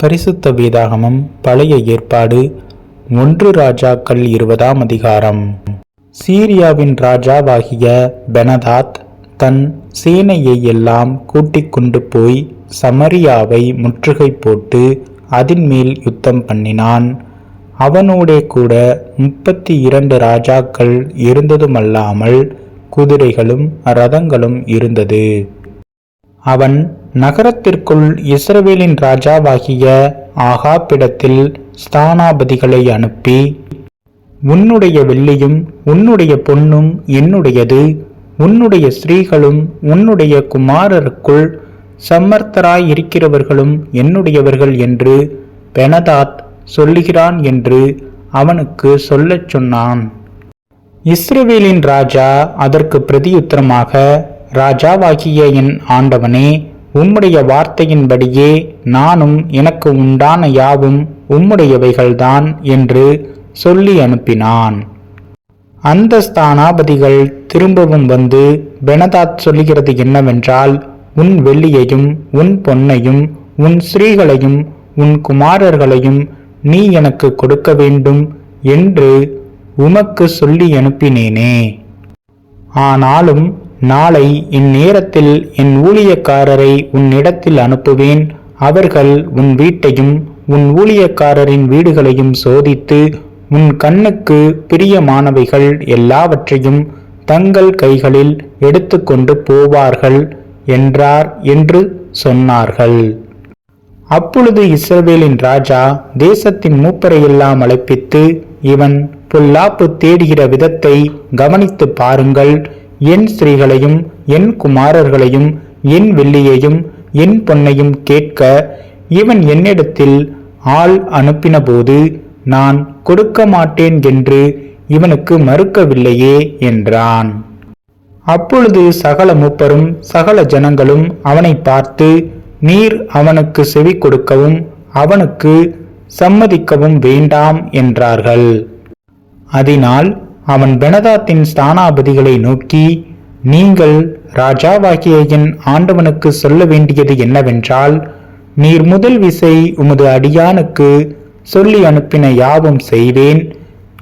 பரிசுத்த வேதாகமம் பழைய ஏற்பாடு ஒன்று ராஜாக்கள் இருபதாம் அதிகாரம். சீரியாவின் ராஜாவாகிய பெனதாத் தன் சேனையை எல்லாம் கூட்டிக் கொண்டு போய் சமரியாவை முற்றுகை போட்டு அதின் மேல் யுத்தம் பண்ணினான். அவனோடே கூட முப்பத்தி இரண்டு ராஜாக்கள் இருந்ததுமல்லாமல் குதிரைகளும் ரதங்களும் இருந்தது. அவன் நகரத்திற்குள் இஸ்ரவேலின் ராஜாவாகிய ஆகாப்பிடத்தில் ஸ்தானாபதிகளை அனுப்பி உன்னுடைய வெள்ளியும் உன்னுடைய பொன்னும் என்னுடையது. உன்னுடைய ஸ்திரீகளும் உன்னுடைய குமாரருக்குள் சம்மர்த்தராய் இருக்கிறவர்களும் என்னுடையவர்கள் என்று பெனதாத் சொல்லுகிறான் என்று அவனுக்கு சொல்லச் சொன்னான். இஸ்ரவேலின் ராஜா அதற்கு பிரதியுத்தரமாக ராஜாவாகிய என் ஆண்டவனே உம்முடைய வார்த்தையின்படியே நானும் எனக்கு உண்டான யாவும் உம்முடையவைகள்தான் என்று சொல்லி அனுப்பினான். அந்த ஸ்தானாபதிகள் திரும்பவும் வந்து பெனதாத் சொல்லுகிறது என்னவென்றால் உன் வெள்ளியையும் உன் பொன்னையும் உன் ஸ்ரீகளையும் உன் குமாரர்களையும் நீ எனக்கு கொடுக்க வேண்டும் என்று உமக்கு சொல்லி அனுப்பினேனே. ஆனாலும் நாளை இந்நேரத்தில் என் ஊழியக்காரரை உன்னிடத்தில் அனுப்புவேன். அவர்கள் உன் வீட்டையும் உன் ஊழியக்காரரின் வீடுகளையும் சோதித்து உன் கண்ணுக்கு பிரியமானவைகள் எல்லாவற்றையும் தங்கள் கைகளில் எடுத்துக்கொண்டு போவார்கள் என்றார் என்று சொன்னார்கள். அப்பொழுது இஸ்ரவேலின் ராஜா தேசத்தின் மூப்பரையெல்லாம் அழைப்பித்து இவன் பொல்லாப்பு தேடுகிற விதத்தை கவனித்து பாருங்கள். என் ஸ்திரீகளையும் என் குமாரர்களையும் என் வெள்ளியையும் என் பொன்னையும் கேட்க இவன் என்னிடத்தில் ஆள் அனுப்பினபோது நான் கொடுக்க மாட்டேன் என்று இவனுக்கு மறுக்கவில்லையே என்றான். அப்பொழுது சகல மூப்பரும் சகல ஜனங்களும் அவனை பார்த்து நீர் அவனுக்கு செவி கொடுக்கவும் அவனுக்கு சம்மதிக்கவும் வேண்டாம் என்றார்கள். அதனால் அவன் பெனதாத்தின் ஸ்தானாபதிகளை நோக்கி நீங்கள் ராஜாவாகிய என் ஆண்டவனுக்கு சொல்ல வேண்டியது என்னவென்றால் நீர் முதல் விசை உமது அடியானுக்கு சொல்லி அனுப்பின யாவும் செய்வேன்.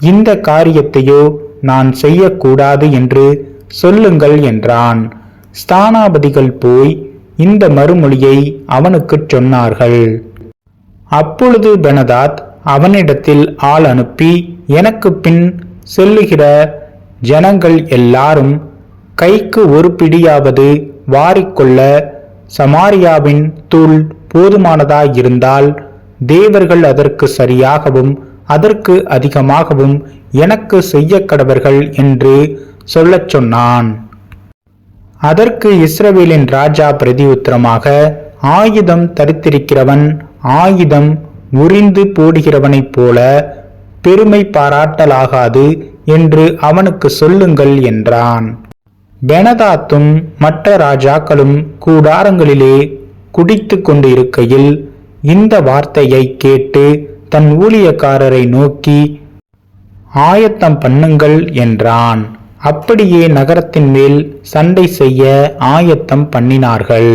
இந்த காரியத்தையோ நான் செய்யக்கூடாது என்று சொல்லுங்கள் என்றான். ஸ்தானாபதிகள் போய் இந்த மறுமொழியை அவனுக்குச் சொன்னார்கள். அப்பொழுது பெனதாத் அவனிடத்தில் ஆள் அனுப்பி எனக்கு பின் செல்லுகிற ஜனங்கள் எல்லாரும் கைக்கு ஒரு பிடியாவது வாரிக்கொள்ள சமாரியாவின் தூள் போதுமானதாயிருந்தால் தேவர்கள் அதற்கு சரியாகவும் அதற்கு அதிகமாகவும் எனக்கு செய்ய கடவர்கள் என்று சொல்லச் சொன்னான். அதற்கு இஸ்ரவேலின் ராஜா பிரதியுத்தரமாக ஆயுதம் தரித்திருக்கிறவன் ஆயுதம் உறிந்து போடுகிறவனைப் போல பெருமை பாராட்டலாகாது என்று அவனுக்கு சொல்லுங்கள் என்றான். பெனதாத்தும் மற்ற ராஜாக்களும் கூடாரங்களிலே குடித்து கொண்டு இருக்கையில் இந்த வார்த்தையை கேட்டு தன் ஊழியக்காரரை நோக்கி ஆயத்தம் பண்ணுங்கள் என்றான். அப்படியே நகரத்தின் மேல் சண்டை செய்ய ஆயத்தம் பண்ணினார்கள்.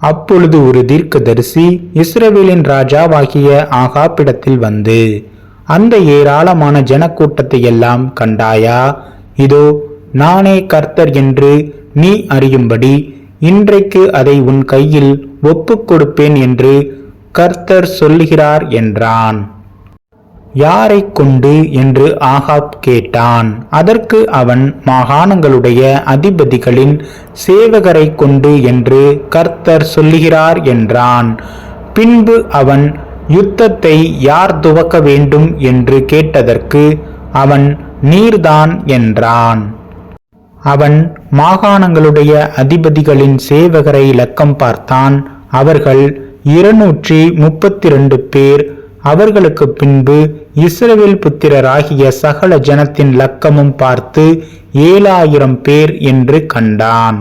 அப்பொழுது ஒரு தீர்க்கதரிசி இஸ்ரவேலின் ராஜாவாகிய ஆகாப்பிடத்தில் வந்து அந்த ஏராளமான ஜனக்கூட்டத்தை எல்லாம் கண்டாயா? இதோ நானே கர்த்தர் என்று நீ அறியும்படி இன்றைக்கு அதை உன் கையில் ஒப்பு கொடுப்பேன் என்று கர்த்தர் சொல்லுகிறார் என்றான். யாரை கொண்டு என்று ஆகாப் கேட்டான். அதற்கு அவன் மாகாணங்களுடைய அதிபதிகளின் சேவகரை கொண்டு என்று கர்த்தர் சொல்லுகிறார் என்றான். பின்பு அவன் யுத்தத்தை யார் துவக்க வேண்டும் என்று கேட்டதற்கு அவன் நீர்தான் என்றான். அவன் மாகாணங்களுடைய அதிபதிகளின் சேவகரை இலக்கம் பார்த்தான். அவர்கள் இருநூற்றி முப்பத்தி ரெண்டு பேர். அவர்களுக்கு பின்பு இஸ்ரவேல் புத்திரராகிய சகல ஜனத்தின் லக்கமும் பார்த்து ஏழாயிரம் பேர் என்று கண்டான்.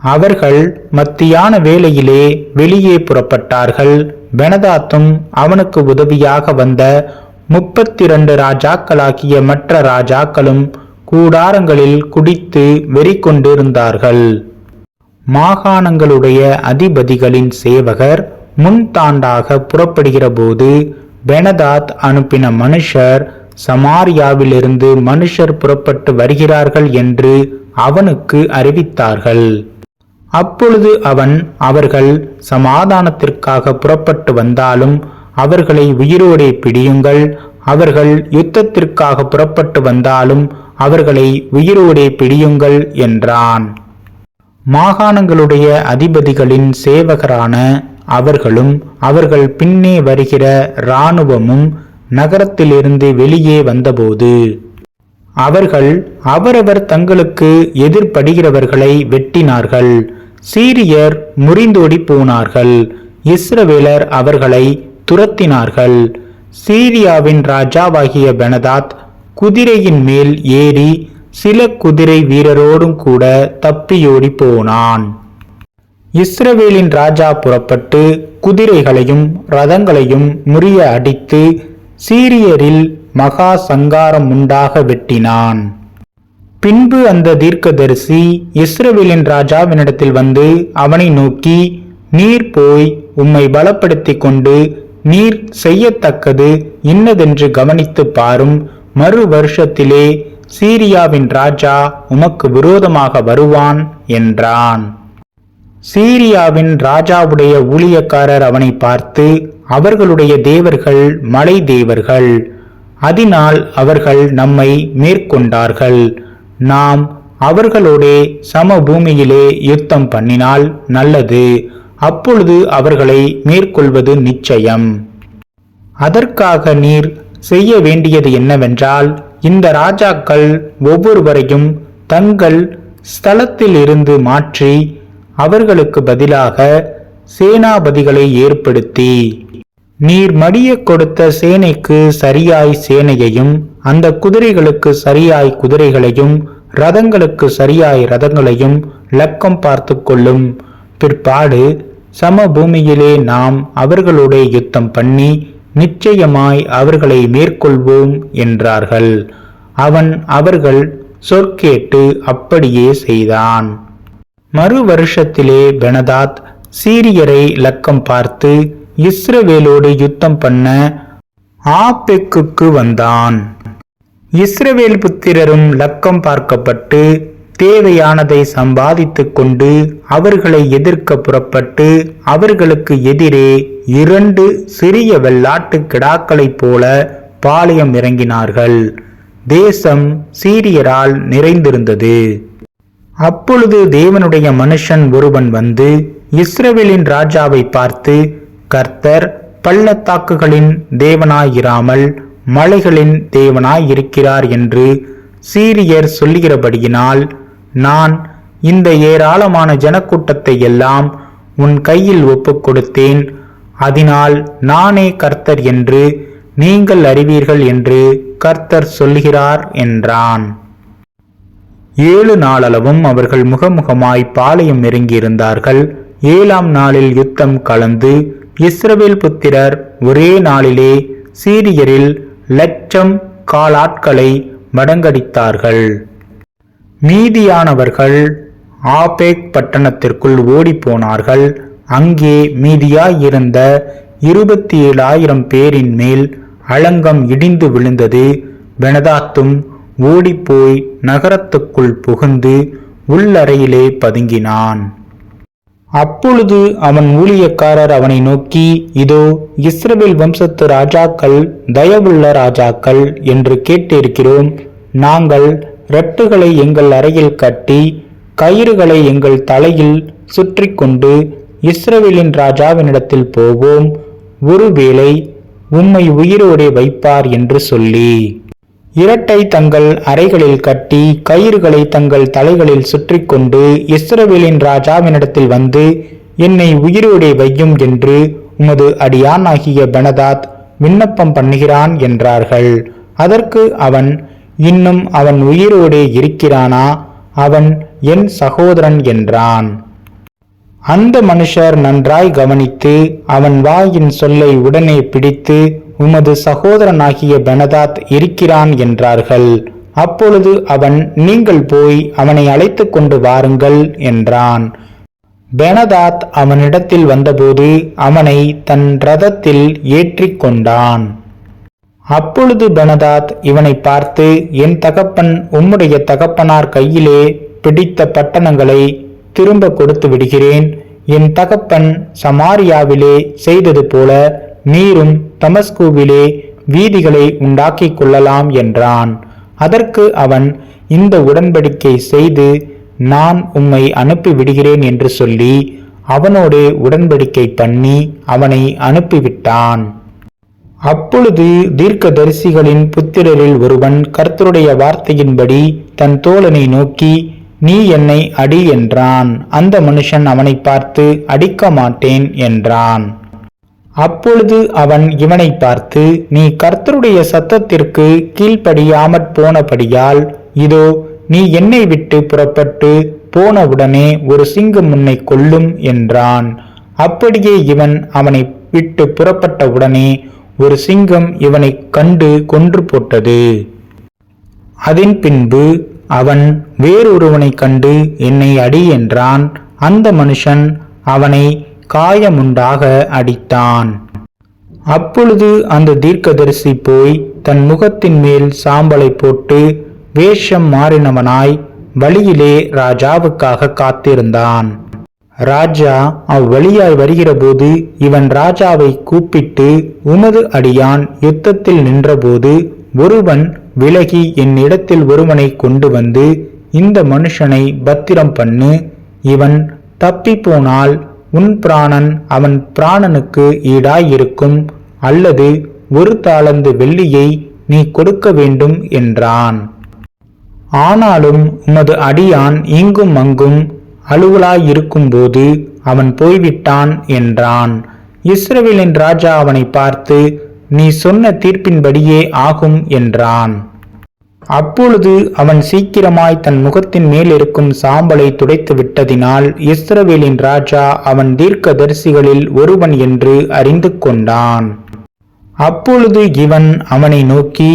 அவர்கள் மத்தியான வேளையிலே வெளியே புறப்பட்டார்கள். பெனதாத்தும் அவனுக்கு உதவியாக வந்த முப்பத்தி இரண்டு ராஜாக்களாகிய மற்ற ராஜாக்களும் கூடாரங்களில் குடித்து வெறி கொண்டிருந்தார்கள் மாகாணங்களுடைய அதிபதிகளின் சேவகர் முன்தாண்டாக புறப்படுகிற போது பெனதாத் அனுப்பின மனுஷர் சமாரியாவிலிருந்து மனுஷர் புறப்பட்டு வருகிறார்கள் என்று அவனுக்கு அறிவித்தார்கள். அப்பொழுது அவன் அவர்கள் சமாதானத்திற்காக புறப்பட்டு வந்தாலும் அவர்களை உயிரோடே பிடியுங்கள். அவர்கள் யுத்தத்திற்காக புறப்பட்டு வந்தாலும் அவர்களை உயிரோடே பிடியுங்கள் என்றான். மாகாணங்களுடைய அதிபதிகளின் சேவகரான அவர்களும் அவர்கள் பின்னே வருகிற இராணுவமும் நகரத்திலிருந்து வெளியே வந்தபோது அவர்கள் அவரவர் தங்களுக்கு எதிர்ப்படுகிறவர்களை வெட்டினார்கள். சீரியர் முறிந்தோடி போனார்கள். இஸ்ரவேலர் அவர்களை துரத்தினார்கள். சீரியாவின் ராஜாவாகிய பெனதாத் குதிரையின் மேல் ஏறி சில குதிரை வீரரோடும் கூட தப்பியோடி போனான். இஸ்ரவேலின் ராஜா புறப்பட்டு குதிரைகளையும் ரதங்களையும் முறிய அடித்து சீரியரில் மகா சங்காரம் உண்டாக வெட்டினான். பின்பு அந்த தீர்க்கதரிசி இஸ்ரவேலின் ராஜாவினிடத்தில் வந்து அவனை நோக்கி நீர் போய் உம்மை பலப்படுத்திக் கொண்டு நீர் செய்யத்தக்கது இன்னதென்று கவனித்து பாரும். மறு வருஷத்திலே சீரியாவின் ராஜா உமக்கு விரோதமாக வருவான் என்றான். சீரியாவின் ராஜாவுடைய ஊழியக்காரர் அவனை பார்த்து அவர்களுடைய தேவர்கள் மலை தேவர்கள் அதனால் அவர்கள் நம்மை மேற்கொண்டார்கள். நாம் அவர்களோடே சமபூமியிலே யுத்தம் பண்ணினால் நல்லது. அப்பொழுது அவர்களை மேற்கொள்வது நிச்சயம். அதற்காக நீர் செய்ய வேண்டியது என்னவென்றால் இந்த ராஜாக்கள் ஒவ்வொருவரையும் தங்கள் ஸ்தலத்திலிருந்து மாற்றி அவர்களுக்கு பதிலாக சேனாபதிகளை ஏற்படுத்தி நீர் மடிய கொடுத்த சேனைக்கு சரியாய் சேனையையும் அந்த குதிரைகளுக்கு சரியாய் குதிரைகளையும் ரதங்களுக்கு சரியாய் ரதங்களையும் லக்கம் பார்த்து கொள்ளும் பிற்பாடு சமபூமியிலே நாம் அவர்களோட யுத்தம் பண்ணி நிச்சயமாய் அவர்களை மேற்கொள்வோம் என்றார்கள். அவன் அவர்கள் சொற்கேட்டு அப்படியே செய்தான். மறு வருஷத்திலே பெனதாத் சீரியரை லக்கம் பார்த்து இஸ்ரவேலோடு யுத்தம் பண்ண ஆப்பெக்குக்கு வந்தான். இஸ்ரவேல் புத்திரரும் லக்கம் பார்க்கப்பட்டு தேவையானதை சம்பாதித்து கொண்டு அவர்களை எதிர்க்க புறப்பட்டு அவர்களுக்கு எதிரே இரண்டு சிறிய வெள்ளாட்டு கிடாக்களைப் போல பாளையம் இறங்கினார்கள். தேசம் சீரியரால் நிறைந்திருந்தது. அப்பொழுது தேவனுடைய மனுஷன் ஒருவன் வந்து இஸ்ரவேலின் ராஜாவை பார்த்து கர்த்தர் பள்ளத்தாக்குகளின் தேவனாயிராமல் மலைகளின் தேவனாய் இருக்கிறார் என்று சீரியர் சொல்லுகிறபடியினால் நான் இந்த ஏராளமான ஜனக்கூட்டத்தை எல்லாம் உன் கையில் ஒப்புக் கொடுத்தேன். அதனால் நானே கர்த்தர் என்று நீங்கள் அறிவீர்கள் என்று கர்த்தர் சொல்லுகிறார் என்றான். ஏழு நாளளவும் அவர்கள் முகமுகமாய் பாளையம் நெருங்கியிருந்தார்கள். ஏழாம் நாளில் யுத்தம் கலந்து இஸ்ரவேல் புத்திரர் ஒரே நாளிலே சீரியரில் லட்சம் காலாட்களை மடங்கடித்தார்கள். மீதியானவர்கள் ஆபேக் பட்டணத்திற்குள் ஓடிப்போனார்கள். அங்கே மீதியாயிருந்த இருபத்தி ஏழாயிரம் பேரின் மேல் அலங்கம் இடிந்து விழுந்தது. பெனதாத்தும் ஓடிப்போய் நகரத்துக்குள் புகுந்து உள்ளறையிலே பதுங்கினான். அப்பொழுது அவன் ஊழியக்காரர் அவனை நோக்கி இதோ இஸ்ரவேல் வம்சத்து ராஜாக்கள் தயவுள்ள ராஜாக்கள் என்று கேட்டிருக்கிறோம். நாங்கள் ரெட்டுகளை எங்கள் அறையில் கட்டி கயிறுகளை எங்கள் தலையில் சுற்றி கொண்டு இஸ்ரவேலின் ராஜாவினிடத்தில் போவோம். ஒருவேளை உம்மை உயிரோடே வைப்பார் என்று சொல்லி. இரட்டை தங்கள் அறைகளில் கட்டி கயிறுகளை தங்கள் தலைகளில் சுற்றி கொண்டு இஸ்ரவேலின் ராஜாவினிடத்தில் வந்து என்னை உயிரோடே வையும் என்று உமது அடியானாகிய பெனதாத் விண்ணப்பம் பண்ணுகிறான் என்றார்கள். அதற்கு அவன் இன்னும் அவன் உயிரோடே இருக்கிறானா? அவன் என் சகோதரன் என்றான். அந்த மனுஷர் நன்றாய் கவனித்து அவன் வாயின் சொல்லை உடனே பிடித்து உமது சகோதரனாகிய பெனதாத் இருக்கிறான் என்றார்கள். அப்பொழுது அவன் நீங்கள் போய் அவனை அழைத்து கொண்டு வாருங்கள் என்றான். பெனதாத் அவனிடத்தில் வந்தபோது அவனை தன் ரதத்தில் ஏற்றி கொண்டான். அப்பொழுது பெனதாத் இவனை பார்த்து என் தகப்பன் உம்முடைய தகப்பனார் கையிலே பிடித்த பட்டணங்களை திரும்ப கொடுத்து விடுகிறேன். என் தகப்பன் சமாரியாவிலே செய்தது போல நீரும் தமஸ்குவிலே வீதிகளை உண்டாக்கிக் கொள்ளலாம் என்றான். அதற்கு அவன் இந்த உடன்படிக்கை செய்து நான் உம்மை அனுப்பி விடுகிறேன் என்று சொல்லி அவனோடு உடன்படிக்கை பண்ணி அவனை அனுப்பிவிட்டான். அப்பொழுது தீர்க்கதரிசிகளின் புத்திரரில் ஒருவன் கர்த்தருடைய வார்த்தையின்படி தன் தோழனை நோக்கி நீ என்னை அடி என்றான். அந்த மனுஷன் அவனை பார்த்து அடிக்க மாட்டேன் என்றான். அப்பொழுது அவன் இவனை பார்த்து நீ கர்த்தருடைய சத்தத்திற்கு கீழ்ப்படியாமற் போனபடியால் இதோ நீ என்னை விட்டு புறப்பட்டு போனவுடனே ஒரு சிங்கம் உன்னை கொல்லும் என்றான். அப்படியே இவன் அவனை விட்டு புறப்பட்டவுடனே ஒரு சிங்கம் இவனை கண்டு கொன்று போட்டது. அதன் பின்பு அவன் வேறொருவனை கண்டு என்னை அடி என்றான். அந்த மனுஷன் அவனை காயமுண்டாக அடித்தான். அப்பொழுது அந்த தீர்க்கதரிசி போய் தன் முகத்தின் மேல் சாம்பலை போட்டு வேஷம் மாறினவனாய் வழியிலே ராஜாவுக்காக காத்திருந்தான். ராஜா அவ்வழியாய் வருகிறபோது இவன் ராஜாவை கூப்பிட்டு உமது அடியான் யுத்தத்தில் நின்றபோது ஒருவன் விலகி என்னிடத்தில் ஒருவனை கொண்டு வந்து இந்த மனுஷனை பத்திரம் பண்ணு. இவன் தப்பி போனால் உன் பிராணன் அவன் பிராணனுக்கு ஈடாயிருக்கும் அல்லது ஒரு தாளந்து வெள்ளியை நீ கொடுக்க வேண்டும் என்றான். ஆனாலும் உமது அடியான் இங்கும் அங்கும் அலுவலாயிருக்கும்போது அவன் போய்விட்டான் என்றான். இஸ்ரவேலின் ராஜா அவனை பார்த்து நீ சொன்ன தீர்ப்பின்படியே ஆகும் என்றான். அப்பொழுது அவன் சீக்கிரமாய் தன் முகத்தின் மேல் இருக்கும் சாம்பலை துடைத்து விட்டதினால் இஸ்ரவேலின் ராஜா அவன் தீர்க்கதரிசிகளில் ஒருவன் என்று அறிந்து கொண்டான். அப்பொழுது இவன் அவனை நோக்கி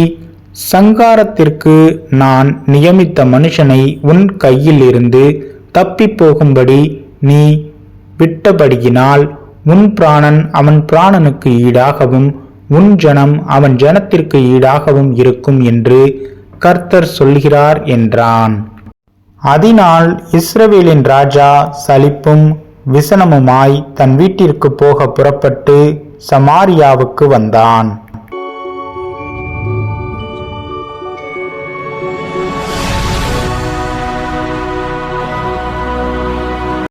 சங்காரத்திற்கு நான் நியமித்த மனுஷனை உன் கையில் இருந்து தப்பி போகும்படி நீ விட்டபடியினால் உன் பிராணன் அவன் பிராணனுக்கு ஈடாகவும் உன் ஜனம் அவன் ஜனத்திற்கு ஈடாகவும் இருக்கும் என்று கர்த்தர் சொல்கிறார் என்றான். அதனால் இஸ்ரவேலின் ராஜா சலிப்பும் விசனமுமாய் தன் வீட்டிற்கு போக புறப்பட்டு சமாரியாவுக்கு வந்தான்.